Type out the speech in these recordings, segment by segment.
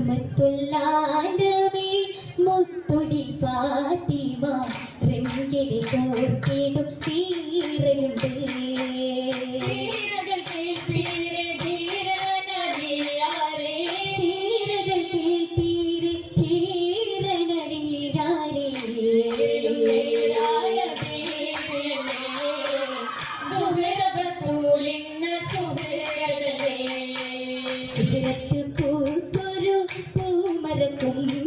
റഹ്മത്തുല്ലാലമേ മുത്തൊടി Fathima റെങ്കിലെ കോർത്തിടും തീരയുണ്ട് തീരകൾ Thank you.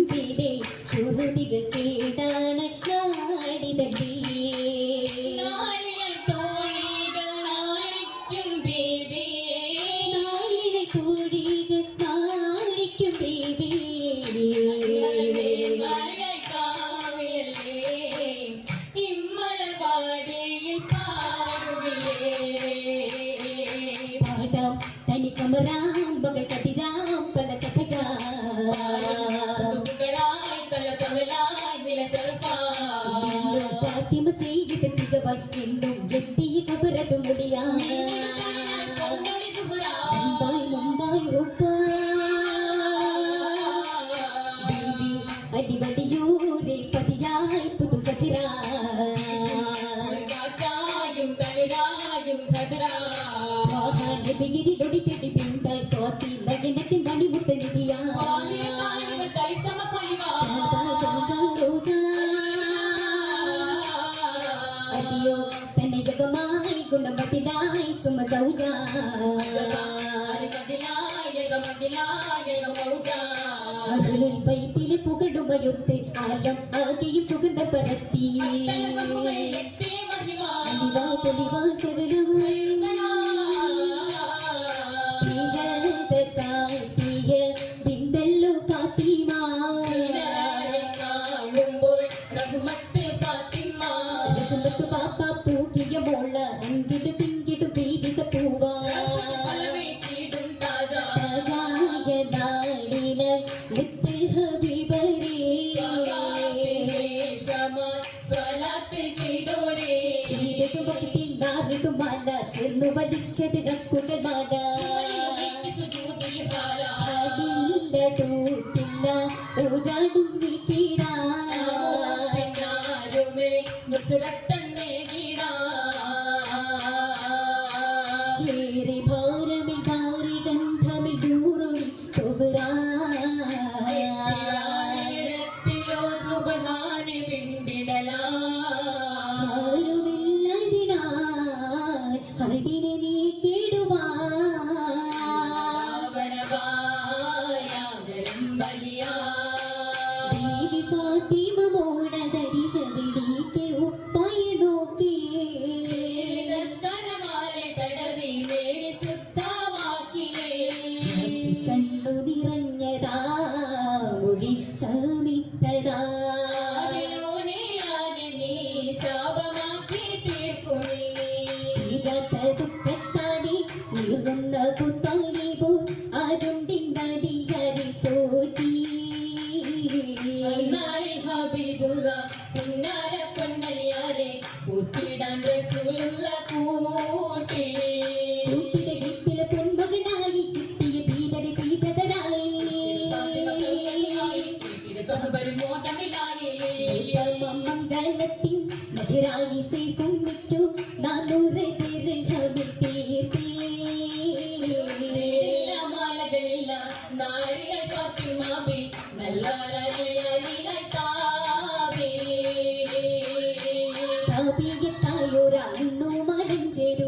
ಬಿಗಿರಿ ನುಡಿತಡಿ ಬಿಂತೈ ತೋಸಿ ನಗಿನತಿ ಮಣಿ ಮುತ್ತ ನಿಧಿಯ ಅಯ್ಯೋ ತನ್ನ ಜಗಮಾಯಿ ಗುಣಮತಿಲಾಯ್ ಸುಮ ಸೌಜ ಅರುಳಿಲ್ ಬೈ ബൈത്തിലെ പുകടുമയൊത്ത് ആലം ആകെയും സുഗന്ധം പരത്തി. പാപ്പ പൂക്കിയ മോള അങ്കിട് പിങ്കിട് പീതിത చదిరక్కుంటే బాధ పిల్ల ఊరాడుంది తీరా ഫാത്തിമ മോണ ദരിശമിൽ നീക്കി. ഉപ്പായി നോക്കിയേ കണ്ണു നിറഞ്ഞതാ മൊഴി സമിത്തതാ തീരാത്ത വീട്ടിലെ പൊന്മകനായി കിട്ടിയ തീരടി തീരതരായി മംഗളത്തിൻ മധുരായി സേക്കും വിറ്റു. നാനൂറ് ചേരു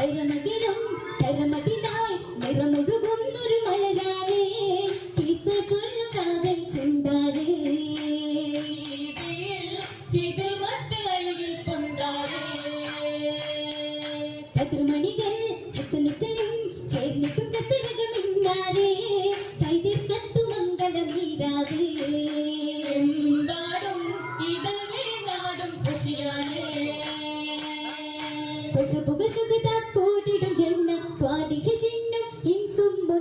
கரமகிலும் கரமகிதாய் நிறமுழுகும் ஒரு மலரானே பேச சொல்லும் காதல் சென்றாரே இது மத்த அழகில் பொந்தாரே கதிர்மணிகள் ஹசனசனும்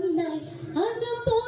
I'm the boy.